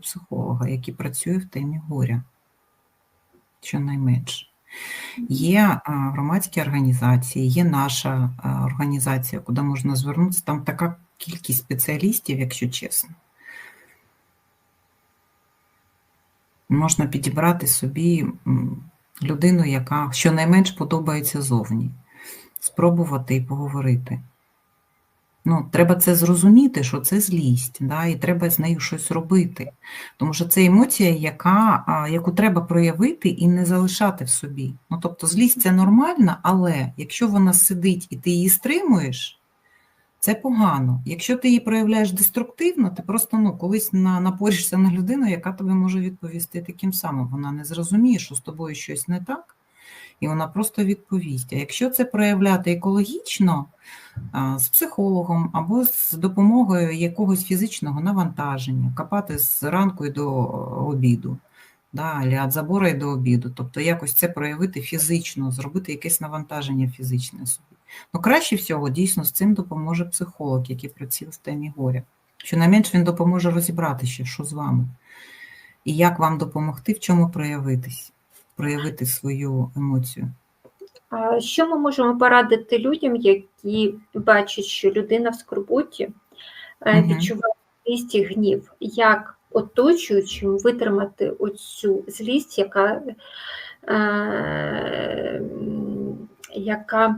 психолога, який працює в темі горя, щонайменше. Є громадські організації, є наша організація, куди можна звернутися. Там така кількість спеціалістів, якщо чесно. Можна підібрати собі людину, яка щонайменш подобається зовні, спробувати і поговорити. Ну, треба це зрозуміти, що це злість, да, і треба з нею щось робити. Тому що це емоція, яка, яку треба проявити і не залишати в собі. Ну, тобто, злість це нормально, але якщо вона сидить і ти її стримуєш, це погано. Якщо ти її проявляєш деструктивно, ти просто ну, колись на, напоришся на людину, яка тобі може відповісти таким самим. Вона не зрозуміє, що з тобою щось не так, і вона просто відповість. А якщо це проявляти екологічно, з психологом або з допомогою якогось фізичного навантаження, копати з ранку і до обіду, да, або від забору і до обіду, тобто якось це проявити фізично, зробити якесь навантаження фізичне собі. Ну, краще всього, дійсно, з цим допоможе психолог, який працює в темі горя. Щонайменш він допоможе розібратися, що з вами, і як вам допомогти, в чому проявитись, проявити свою емоцію. Що ми можемо порадити людям, які бачать, що людина в скорботі угу. Відчуває злість і гнів? Як оточуючим витримати оцю злість, яка, е, яка